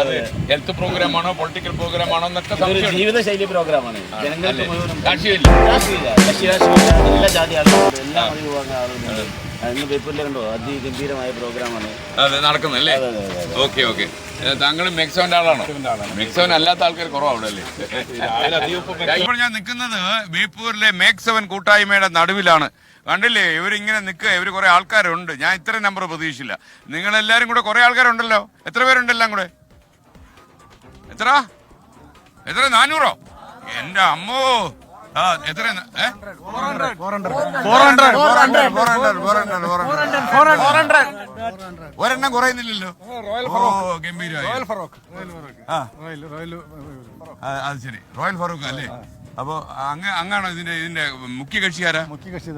അത് health programme ആണോ political പ്രോഗ്രാമാണോ എന്നൊക്കെ സംശയം ജീവിതശൈലി പ്രോഗ്രാമാണ് ജനങ്ങൾക്ക് അല്ലേ? മുഴുവനും രാഷ്ട്രീയമില്ല. രാഷ്ട്രീയമില്ല. കക്ഷി രാഷ്ട്രീയമില്ല. എല്ലാ ജാതി ആളുകളുണ്ട് എല്ലാ മതവിഭാഗം ആളുകളുണ്ട് ഇന്ന് പേപ്പറിൽ കണ്ടോ അതിഗംഭീരമായ പ്രോഗ്രാമാണ് അതെ നടക്കുന്നല്ലേ. Okay okay. താങ്കൾ മെക്സോന്റെ ആളാണോ? മെക്സോൻ അല്ലാത്ത ആൾക്കാർ കുറവാണ് അല്ലേ? ഇപ്പോൾ ഞാൻ നിൽക്കുന്നത് ബേപ്പൂരിലെ മേക്സവൻ കൂട്ടായ്മയുടെ നടുവിലാണ്. കണ്ടില്ലേ? ഇവരിങ്ങനെ നിൽക്കുക. ഇവർ കുറെ ആൾക്കാരുണ്ട്. ഞാൻ ഇത്ര നമ്പർ പ്രതീക്ഷിച്ചില്ല. നിങ്ങൾ എല്ലാരും കൂടെ കുറെ ആൾക്കാരുണ്ടല്ലോ? എത്ര പേരുണ്ട് എല്ലാം കൂടെ? എത്ര എത്ര നാനൂറോ? എന്റെ അമ്മോ. ആ എത്ര ഏ? ഒരെണ്ണം കുറയുന്നില്ലല്ലോ. ഓ ഗംഭീരമായി. അത് ശരി. റോയൽ ഫറൂഖ് അല്ലേ? അപ്പോ അങ്ങ് അങ്ങാണോ ഇതിന്റെ ഇതിന്റെ മുഖ്യ കക്ഷിയാരാ കക്ഷി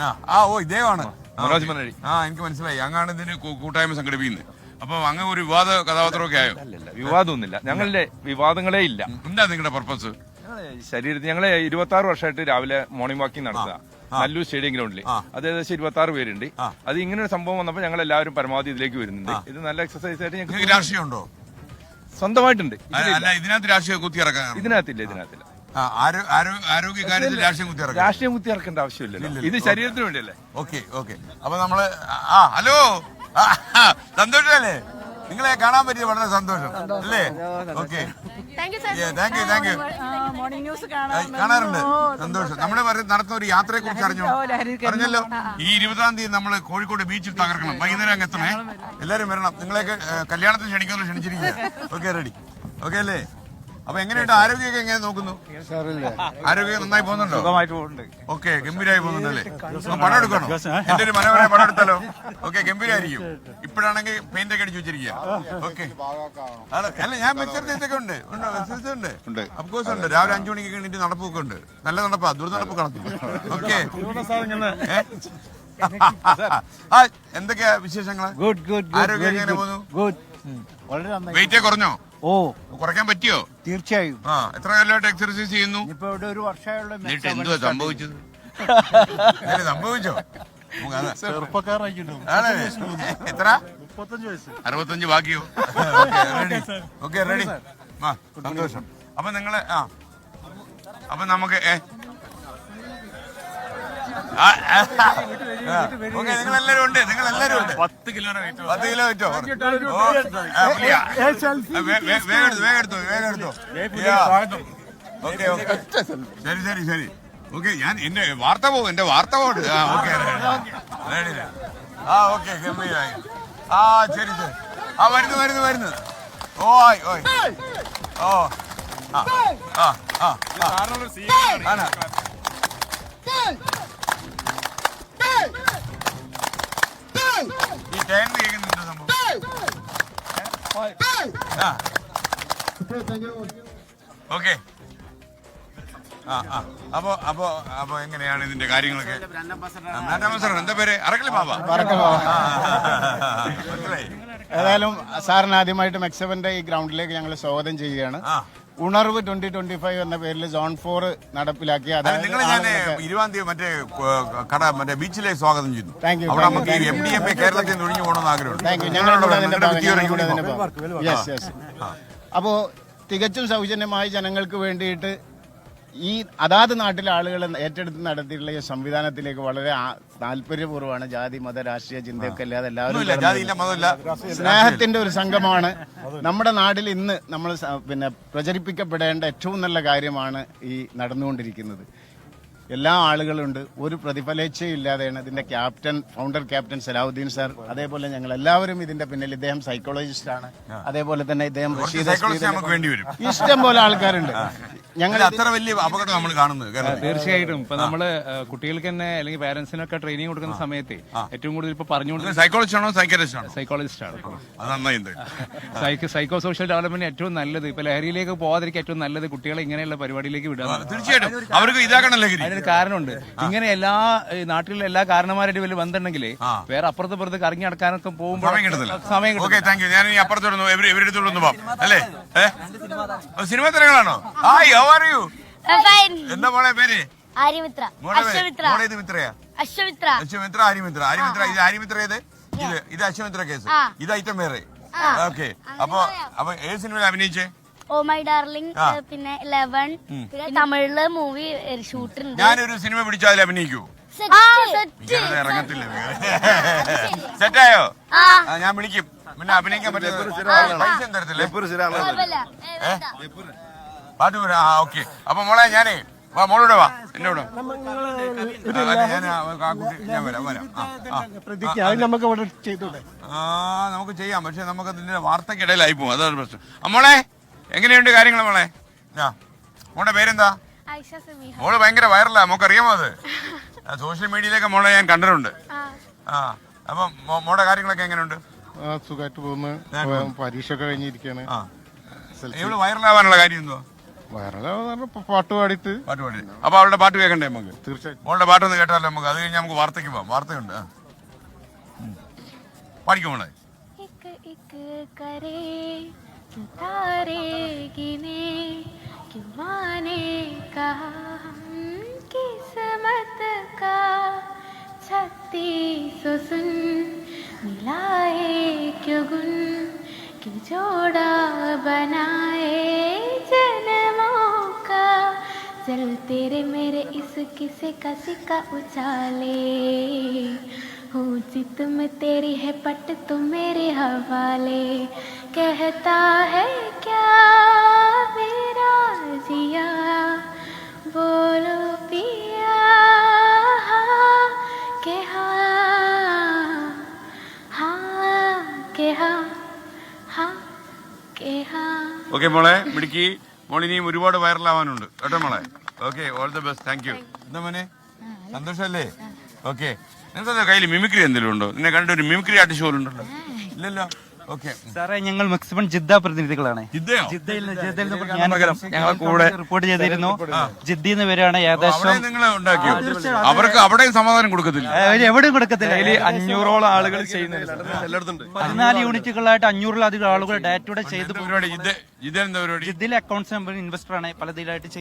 ആ. ഓ ഇദ്ദേഹമാണ്. മനോജ് മലരി ആ എനിക്ക് മനസ്സിലായി. അങ്ങാണ് ഇതിന് കൂട്ടായ്മ സംഘടിപ്പിക്കുന്നത്. അപ്പൊ അങ്ങ് ഒരു വിവാദ കഥാപാത്രമൊക്കെ ആയോ? അല്ലല്ല വിവാദമൊന്നുമില്ല. ഞങ്ങളുടെ വിവാദങ്ങളേ ഇല്ല. എന്താ നിങ്ങളുടെ പർപ്പസ് ഞങ്ങളെ ശരീരത്തിൽ ഞങ്ങളെ ഇരുപത്തി ആറ് വർഷമായിട്ട് രാവിലെ മോർണിംഗ് വാക്കിംഗ് നടത്തുക നല്ലൂർ സ്റ്റേഡിയം ഗ്രൗണ്ടിൽ അത് ഏകദേശം ഇരുപത്തി ആറ് പേരുണ്ട് അത് ഇങ്ങനെ ഒരു സംഭവം വന്നപ്പോൾ ഞങ്ങൾ എല്ലാവരും പരമാവധി ഇതിലേക്ക് വരുന്നുണ്ട്. ഇത് നല്ല എക്സസൈസ് ആയിട്ട് ഞങ്ങൾക്ക് രാഷ്ട്രീയം സ്വന്തമായിട്ടുണ്ട്. അല്ല ഇതിനകത്ത് രാഷ്ട്രീയം ഇതിനകത്തില്ല ഇതിനകത്തില്ല. രാഷ്ട്രീയം കുത്തിയിറക്കേണ്ട ആവശ്യമില്ല ഇത് ശരീരത്തിന് വേണ്ടിയല്ലേ? Okay okay. അപ്പൊ നമ്മൾ ആ ഹലോ? സന്തോഷമല്ലേ നിങ്ങളെ കാണാൻ പറ്റിയത് വളരെ സന്തോഷം. അല്ലേ? Okay. Thank you sir thank you കാണാറുണ്ട്. സന്തോഷം. നമ്മുടെ നടത്തുന്ന ഒരു യാത്രയെ കുറിച്ച് അറിഞ്ഞു അറിഞ്ഞല്ലോ ഈ ഇരുപതാം തീയതി നമ്മൾ കോഴിക്കോട് ബീച്ചിൽ തകർക്കണം. വൈകുന്നേരം അങ്ങ് എത്തണേ. എല്ലാരും വരണം. നിങ്ങളെയൊക്കെ കല്യാണത്തിന് ക്ഷണിക്കുന്നു ക്ഷണിച്ചിരിക്കുക ഓക്കെ. റെഡി ഓക്കെ അല്ലേ? അപ്പൊ എങ്ങനെയുണ്ട്? ആരോഗ്യമൊക്കെ എങ്ങനെ നോക്കുന്നു? ആരോഗ്യം നന്നായി പോകുന്നുണ്ടോ? ഓക്കെ ഗംഭീരമായി പോകുന്നുണ്ടല്ലേ പടം എടുക്കണോ? എന്റെ ഒരു മനോഹരമായ പടം എടുത്താലോ? ഓക്കെ ഗംഭീരമായിരിക്കും ഇപ്പോഴാണെങ്കിൽ പെയിന്റ് ഒക്കെ അടിച്ചു വെച്ചിരിക്കുക. ഓക്കെ. അല്ല ഞാൻ മെച്ചറിച്ചൊക്കെ ഉണ്ട്. ഉണ്ടോ അഫ്കോഴ്സ് ഉണ്ട്. രാവിലെ അഞ്ചു മണിക്ക് എണീറ്റ് നടപ്പൊക്കെ ഉണ്ട്. നല്ല നടപ്പാ. ദുർനടപ്പ് നടപ്പ് കണക്കും ഓക്കെ. എന്തൊക്കെയാ വിശേഷങ്ങൾ? ഗുഡ് ഗുഡ് ആരോഗ്യം എങ്ങനെ പോകുന്നു? വെയിറ്റ് കുറഞ്ഞോ? ഓ. കുറയ്ക്കാൻ പറ്റിയോ? തീർച്ചയായും. ആ എത്ര കാലമായിട്ട് എക്സർസൈസ് ചെയ്യുന്നു? ഇപ്പൊ ഇവിടെ ഒരു വർഷമായുള്ള എന്നിട്ട് എന്തുവാ സംഭവിച്ചത്? സംഭവിച്ചോ? എത്ര? അറുപത്തഞ്ച് ബാക്കിയോ? റെഡി ഓക്കെ റെഡി ആ സന്തോഷം. അപ്പൊ നിങ്ങൾ ആ. അപ്പൊ നമുക്ക് ഏ എല്ലാരും ഉണ്ട് നിങ്ങൾ എല്ലാരും ഉണ്ട് പത്ത് കിലോ പത്ത് കിലോ വെറ്റോ ഓ, വേഗം വേഗം എടുത്തോ വേഗം എടുത്തോ. Okay okay. ശരി ശരി ശരി. ഓക്കെ ഞാൻ എന്റെ വാർത്ത പോകും എന്റെ വാർത്ത പോകട്ടെ ആ ഓക്കെ ആ ഓക്കെ ഗംഭീരമായി ആ ശരി ശരി. ആ വരുന്നു വരുന്നു വരുന്നു. ഓയ്. ഓയ് ഓ ആ ആ ആ ആ. ആണ്. ഈ ടേൺ കേൾക്കുന്നുണ്ട് സംഭവം ആ ഓക്കെ. ആ ആ. അപ്പോ അപ്പോ അപ്പോ എങ്ങനെയാണ് ഇതിന്റെ കാര്യങ്ങളൊക്കെ? ബ്രാൻഡ് അംബാസഡർ എന്താ പേര്? അറക്കൽ ബാബ മനസ്സിലായി. ഏതായാലും സാറിന് ആദ്യമായിട്ട് മെക്സവന്റെ ഈ ഗ്രൗണ്ടിലേക്ക് ഞങ്ങൾ സ്വാഗതം ചെയ്യുകയാണ്. ഉണർവ് ട്വന്റി ട്വന്റി ഫൈവ് എന്ന പേരിൽ സോൺ ഫോർ നടപ്പിലാക്കി അതായത് നിങ്ങൾ ഞാൻ ആളുകളൊക്കെ- ഇരുപതാം തീയതി മറ്റേ കട മറ്റേ ബീച്ചിലേക്ക് സ്വാഗതം ചെയ്യുന്നു Thank you, അവിടെ നമുക്ക് എം ഡി എം എ കേരളത്തിൽ നിന്ന് ഒഴിഞ്ഞു പോകണമെന്ന് ആഗ്രഹമുണ്ട് താങ്ക് ഞങ്ങൾ കൂടെ അതിന്റെ നിങ്ങളുടെ ഭാഗം, വിദ്യാർത്ഥി ഞങ്ങൾ കൂടെ അതിന്റെ യൂണിഫോം. ഭാഗം. Yes, yes. അപ്പോ തികച്ചും സൗജന്യമായി ജനങ്ങൾക്ക് ഈ അതാത് നാട്ടിലെ ആളുകൾ ഏറ്റെടുത്ത് നടത്തിയിട്ടുള്ള ഈ സംവിധാനത്തിലേക്ക് വളരെ താല്പര്യപൂർവമാണ് ജാതി മത രാഷ്ട്രീയ ചിന്തയൊക്കെ അല്ലാതെ എല്ലാവരും സ്നേഹത്തിന്റെ ഒരു സംഘമാണ്. നമ്മുടെ നാട്ടിൽ ഇന്ന് നമ്മൾ പിന്നെ പ്രചരിപ്പിക്കപ്പെടേണ്ട ഏറ്റവും നല്ല കാര്യമാണ് ഈ നടന്നുകൊണ്ടിരിക്കുന്നത്. എല്ലാ ആളുകളുണ്ട്. ഒരു പ്രതിഫലേച്ഛയില്ലാതെയാണ് ഇതിന്റെ captain founder captain Salahuddin sir. അതേപോലെ ഞങ്ങൾ എല്ലാവരും ഇതിന്റെ പിന്നിൽ ഇദ്ദേഹം സൈക്കോളജിസ്റ്റ് ആണ്. അതേപോലെ തന്നെ ഇദ്ദേഹം റഷീദ് സൈക്കോളജിസ്റ്റ് നമുക്ക് വേണ്ടി വരും. ഇഷ്ടം പോലെ ആൾക്കാരുണ്ട്. ഞങ്ങൾ അത്ര വലിയ അപകടം നമ്മൾ കാണുന്നത് തീർച്ചയായിട്ടും. ഇപ്പൊ നമ്മൾ കുട്ടികൾക്ക് തന്നെ അല്ലെങ്കിൽ പാരന്റ്സിനൊക്കെ ട്രെയിനിങ് കൊടുക്കുന്ന സമയത്ത് ഏറ്റവും കൂടുതൽ ഇപ്പൊ പറഞ്ഞുകൊണ്ട് സൈക്കോളജിസ്റ്റ് ആണോ സൈക്കോളജിസ്റ്റ് ആണോ? സൈക്കോളജിസ്റ്റ് ആണ്. അത് നന്നായിണ്ട് സൈക്കോ സൈക്കോ സോഷ്യൽ ഡെവലപ്മെന്റ് ഏറ്റവും നല്ലത്. ഇപ്പൊ ലഹരിയിലേക്ക് പോകാതിരിക്കും ഏറ്റവും നല്ലത് കുട്ടികളെ ഇങ്ങനെയുള്ള പരിപാടിയിലേക്ക് വിടുക. തീർച്ചയായിട്ടും. അവർക്ക് ഇതാക്കണം ലഹരി. അതിനൊരു കാരണമുണ്ട്. ഇങ്ങനെ എല്ലാ നാട്ടിലുള്ള എല്ലാ കാരണന്മാരുടെ വലിയ ബന്ധമുണ്ടെങ്കിൽ വേറെ അപ്പുറത്ത് പുറത്ത് കറങ്ങി നടക്കാനൊക്കെ പോകുമ്പോൾ സമയം കിട്ടത്തില്ല. സമയം ഓക്കെ കിട്ടും താങ്ക് യു. ഞാൻ ഈ അപ്പുറത്തോടൊന്ന് ഇവരുടെ അടുത്തോടൊന്ന് അല്ലേ? Cinema hi how are you fine എന്താ മോളെ പേര്? ആര്യമിത്ര. മോളെ പേര്? അശ്വമിത്ര. മോളെ ഇത് മിത്രയാ? അശ്വമിത്ര. അശ്വമിത്ര ആര്യമിത്ര. ആര്യമിത്ര ഇത് ആര്യമിത്ര ഏത്? ഇത് ഇത് അശ്വമിത്ര കേസ്. ഇത് ഐറ്റം വേറെ. ഓക്കെ അപ്പൊ അപ്പൊ ഏത് സിനിമയിൽ അഭിനയിച്ചേ? ഓ മൈ ഡാർലിംഗ് പിന്നെ ലെവൻ പിന്നെ തമിഴിൽ മൂവി ഷൂട്ട് ഉണ്ട് ഞാനൊരു സിനിമ പിടിച്ചു അതിൽ അഭിനയിക്കൂ. ഇറങ്ങത്തില്ല. സെറ്റായോ? ഞാൻ വിളിക്കും. പിന്നെ അഭിനയിക്കാൻ പറ്റില്ല. പൈസ ഒന്നും തരത്തില്ലേ. പാട്ട് പോരാ. ആ ഓക്കെ. അപ്പൊ മോളെ ഞാനേ വാ മോളൂടെ വാ. എന്നോട് ഞാൻ ഞാൻ വരാം വരാം. ആ, ആ. പ്രതിജ്ഞ. അത് നമുക്ക് ഇവിടെ ചെയ്തൂടെ. ആ നമുക്ക് ചെയ്യാം. പക്ഷെ നമുക്ക് അതിന്റെ വാർത്തക്കിടയിലായി പോകും അതാണ് പ്രശ്നം. ആ, മോളെ എങ്ങനെയുണ്ട് കാര്യങ്ങൾ മോളെ? ആ മോളുടെ പേരെന്താ? മോൾ ഭയങ്കര വൈറലാ മോക്ക് അറിയാമോ അത്? സോഷ്യൽ മീഡിയയിലൊക്കെ മോളെ ഞാൻ കണ്ടിട്ടുണ്ട്. ആ. അപ്പം മോളുടെ കാര്യങ്ങളൊക്കെ എങ്ങനെയുണ്ട്? സുഖമായിട്ട് പോകുന്നു. പരീക്ഷ ഒക്കെ കഴിഞ്ഞിരിക്കാണ്. ഇവൾ വൈറലാവാനുള്ള കാര്യം എന്തോ പാട്ട് പാടിട്ട് പാട്ട് പാടി. അപ്പൊ അവളുടെ പാട്ട് കേൾക്കണ്ടേ നമുക്ക്? തീർച്ചയായിട്ടും. അവളുടെ പാട്ടൊന്ന് കേട്ടാലോ നമുക്ക്? അത് കഴിഞ്ഞ് നമുക്ക് വാർത്തയ്ക്ക് പോവാം. വാർത്തയുണ്ട് പാടിക്കും മോളെ? क्यों तारे गिने, क्यों माने कहा हम किस्मत का? छत्तीस सुन मिलाए क्यों गुन? क्यों जोड़ा बनाए जन्मों का? चल तेरे मेरे इस किसे का सिक्का उछाले। हूँ जित में तेरी है पट तुम मेरे हवाले कहता है क्या मेरा जिया बोलो पिया हाँ के हाँ हाँ के हाँ हाँ के हाँ ഓക്കെ മോളെ മിടുക്കി മോൾ ഇനിയും ഒരുപാട് വൈറലാവാനുണ്ട് കേട്ടോ മോളെ okay all the best thank you എന്താ മോനെ സന്തോഷല്ലേ ഓക്കെ നിനക്ക് കയ്യിൽ മിമിക്രി എന്തെങ്കിലും ഉണ്ടോ? നിന്നെ കണ്ടൊരു മിമിക്രി ആർട്ടിസ്റ്റ് പോലും ഉണ്ടല്ലോ. ഇല്ലല്ലോ? ഓക്കെ. സാറേ ഞങ്ങൾ മെക്സിമൺ ജിദ്ദ പ്രതിനിധികളാണ്. ജിദ്ദയോ? ജിദ്ദയിൽ നിന്ന് ജിദ്ദയിൽ ഞങ്ങളെ കൂടെ റിപ്പോർട്ട് ചെയ്തിരുന്നു. ജിദ്ദിയിൽ നിന്ന് വരികയാണ് ഏകദേശം അവർക്ക് അവിടെയും സമാധാനം കൊടുക്കത്തില്ല. എവിടെയും കൊടുക്കത്തില്ല. അതിൽ അഞ്ഞൂറോളം ആളുകൾ ചെയ്യുന്നുണ്ട്. പതിനാല് യൂണിറ്റുകളായിട്ട് അഞ്ഞൂറിലധികം ആളുകൾ ഡാറ്റയുടെ ചെയ്ത് ജിദ്ദയിലെ അക്കൗണ്ട്സ് നമ്പർ ഇൻവെസ്റ്റർ ആണ്. പലതിലായിട്ട് ചെയ്ത്.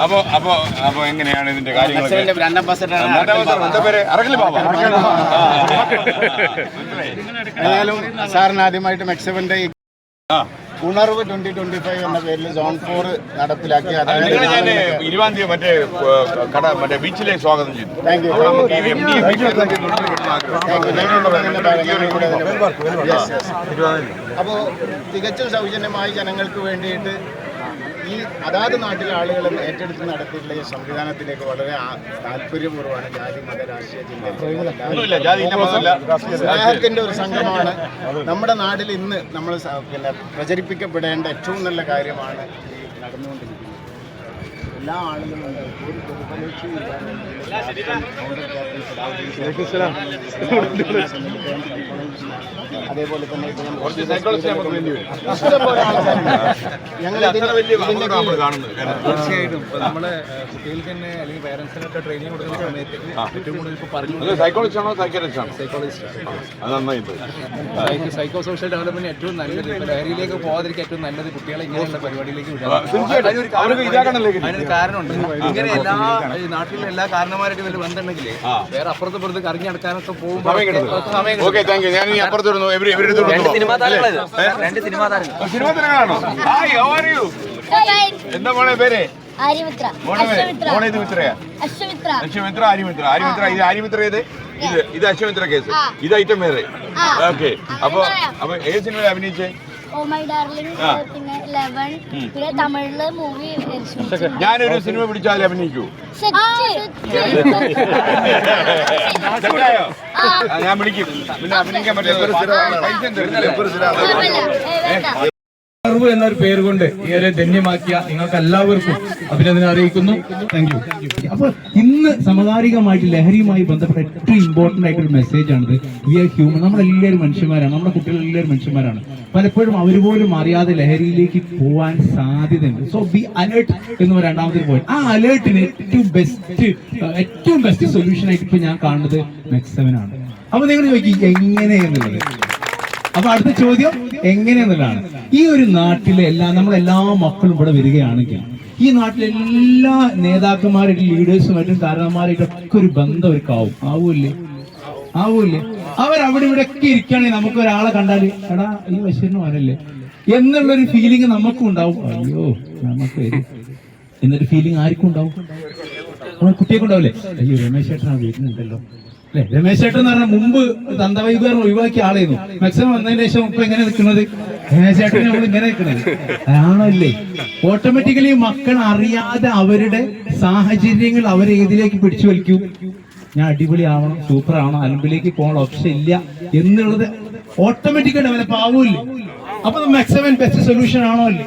അപ്പൊ അപ്പൊ അപ്പൊ എങ്ങനെയാണ് ഇതിന്റെ കാര്യങ്ങളൊക്കെ? ബാബ. ഏതായാലും സാറിന് ആദ്യമായിട്ട് മെക്സവന്റെ ഉണർവ് ട്വന്റി ട്വന്റി ഫൈവ് എന്ന പേരിൽ സോൺ ഫോർ നടപ്പിലാക്കി. അതായത് ഞാൻ ഇരുപതാം തീയതി മറ്റേ കട മറ്റേ ബീച്ചിലേക്ക് സ്വാഗതം ചെയ്തു. അപ്പോൾ തികച്ചും സൗജന്യമായി ജനങ്ങൾക്ക് വേണ്ടിയിട്ട് ഈ അതാത് നാട്ടിലെ ആളുകൾ ഏറ്റെടുത്ത് നടത്തിയിട്ടുള്ള ഈ സംവിധാനത്തിലേക്ക് വളരെ താല്പര്യപൂർവമാണ് ജാതി മത രാഷ്ട്രീയ ചിന്ത ഒരു സംഘമാണ്. നമ്മുടെ നാട്ടിൽ ഇന്ന് നമ്മൾ പിന്നെ പ്രചരിപ്പിക്കപ്പെടേണ്ട ഏറ്റവും നല്ല കാര്യമാണ് ഈ നടന്നുകൊണ്ടിരിക്കുന്നത്. എല്ലാ ആളുകളും ഉണ്ട്. ഒരു പ്രതിഫലേച്ഛയും അതേപോലെ തന്നെ ഞങ്ങൾ തീർച്ചയായിട്ടും. ഇപ്പൊ നമ്മൾ കുട്ടികൾക്ക് തന്നെ അല്ലെങ്കിൽ പേരൻസിനൊക്കെ ട്രെയിനിങ് കൊടുക്കുന്ന സമയത്ത് ഏറ്റവും കൂടുതൽ ഇപ്പൊ പറഞ്ഞു സൈക്കോളജിസ്റ്റാണോ സൈക്കോളജിസ്റ്റ് ആണോ സൈക്കാട്രിസ്റ്റ് ആണോ? സൈക്കോളജിസ്റ്റ് സൈക്കോ സോഷ്യൽ ഡെവലപ്മെന്റ് ഏറ്റവും നല്ലത് ലഹരിയിലേക്ക് പോകാതിരിക്കാൻ ഏറ്റവും നല്ലത് കുട്ടികളെ ഇങ്ങനെയുള്ള പരിപാടിയിലേക്ക് വിടുക കാരണമുണ്ട്. ഇങ്ങനെ എല്ലാ ഈ നാട്ടിലെ എല്ലാ കാരണമാരായിട്ട് ഇവർ ബന്ധമുണ്ടെങ്കിലേ വേറെ അപ്പുറത്ത് പുറത്ത് കറങ്ങി നടക്കാനൊക്കെ പോകുമ്പോൾ സമയം ഓക്കെ താങ്ക് യു ഞാൻ ഇനി അപ്പുറത്ത് സിനിമാ താരങ്ങൾ രണ്ട് സിനിമാ താരങ്ങൾ. സിനിമ തിരങ്ങളാണോ? ഹായ് ഹൗ ആർ യു എന്താ മോളെ പേര്? ആര്യമിത്ര. മോളെ ഇത് മിത്രയാ? അശ്വമിത്ര. അശ്വമിത്ര ആര്യമിത്ര. ആര്യമിത്ര ഇത് ആര്യമിത്ര ഏത്? ഇത് ഇത് അശ്വമിത്ര കേസ്. ഇത് ഐറ്റം വേറെ. ഓക്കെ അപ്പൊ അപ്പൊ ഏത് സിനിമയിൽ അഭിനയിച്ചേ? ഓ മൈ ഡാർലിംഗ് പിന്നെ ലെവൻ പിന്നെ തമിഴിൽ മൂവി ഞാനൊരു സിനിമ പിടിച്ചാൽ അഭിനയിക്കൂ? ഞാൻ വിളിക്കും. പിന്നെ അഭിനയിക്കാൻ പറ്റില്ല. അറിവ് എന്നൊരു പേര് കൊണ്ട് ഏറെ ധന്യമാക്കിയ നിങ്ങൾക്ക് എല്ലാവർക്കും അഭിനന്ദനം അറിയിക്കുന്നു. താങ്ക് യു അപ്പൊ ഇന്ന് സമകാലികമായിട്ട് ലഹരിയുമായി ബന്ധപ്പെട്ട ഏറ്റവും ഇമ്പോർട്ടന്റ് ആയിട്ടൊരു മെസ്സേജ് ആണിത്. വി ആർ ഹ്യൂമൻ നമ്മളെല്ലാവരും മനുഷ്യന്മാരാണ്. നമ്മുടെ കുട്ടികൾ എല്ലാവരും മനുഷ്യന്മാരാണ്. പലപ്പോഴും അവർ പോലും അറിയാതെ ലഹരിയിലേക്ക് പോവാൻ സാധ്യതയുണ്ട്. സോ ബി അലേർട്ട് എന്ന് രണ്ടാമത്തെ പോയിന്റ് ആ അലേർട്ടിന് ഏറ്റവും ബെസ്റ്റ് ഏറ്റവും ബെസ്റ്റ് സൊല്യൂഷൻ ആയിട്ട് ഇപ്പൊ ഞാൻ കാണുന്നത് മെക്സവൻ ആണ്. അപ്പൊ നിങ്ങൾ ചോദിക്കും എങ്ങനെയെന്നുള്ളത്? അപ്പൊ അടുത്ത ചോദ്യം എങ്ങനെയെന്നുള്ളതാണ്? ഈ ഒരു നാട്ടിലെ എല്ലാ നമ്മളെല്ലാ മക്കളും ഇവിടെ വരികയാണെങ്കിൽ ഈ നാട്ടിലെ എല്ലാ നേതാക്കന്മാരുടെ ലീഡേഴ്സുമായിട്ടും കാരണന്മാരായിട്ടൊക്കെ ഒരു ബന്ധം അവർക്ക് ആവും ആവൂല്ലേ? ആവൂല്ലേ? അവരവിടെ ഇവിടെ ഒക്കെ ഇരിക്കുകയാണെങ്കിൽ നമുക്ക് ഒരാളെ കണ്ടാൽ എടാ ഈ ബഷീറിന് വരല്ലേ എന്നുള്ളൊരു ഫീലിംഗ് നമുക്കും ഉണ്ടാവും. അയ്യോ നമുക്ക് എന്നൊരു ഫീലിംഗ് ആർക്കും ഉണ്ടാവും? കുട്ടിയെ ഉണ്ടാവില്ലേ? അയ്യോ രമേശ് ചേട്ടനാ വരുന്നുണ്ടല്ലോ അല്ലെ? രമേശ് ചേട്ടൻ എന്ന് പറഞ്ഞാൽ മുമ്പ് ദന്തവൈദ്യർ ഒഴിവാക്കിയ ആളായിരുന്നു. മാക്സിമം വന്നതിന് ശേഷം ഇപ്പൊ എങ്ങനെ നിൽക്കുന്നത്? രമേശ് ചേട്ടൻ നമ്മൾ ഇങ്ങനെ നിൽക്കുന്നത്. ഇല്ലേ? ഓട്ടോമാറ്റിക്കലി മക്കൾ അറിയാതെ അവരുടെ സാഹചര്യങ്ങൾ അവരെ ഏതിലേക്ക് പിടിച്ചു വലിക്കും? ഞാൻ അടിപൊളിയാവണം സൂപ്പർ ആവണം അൻപിലേക്ക് പോകണം ഓപ്ഷൻ ഇല്ല എന്നുള്ളത് ഓട്ടോമാറ്റിക്കായിട്ട് അവനെ പാവൂല്ലേ അപ്പൊ മാക്സിമം ബെസ്റ്റ് സൊല്യൂഷൻ ആണോ അല്ലേ?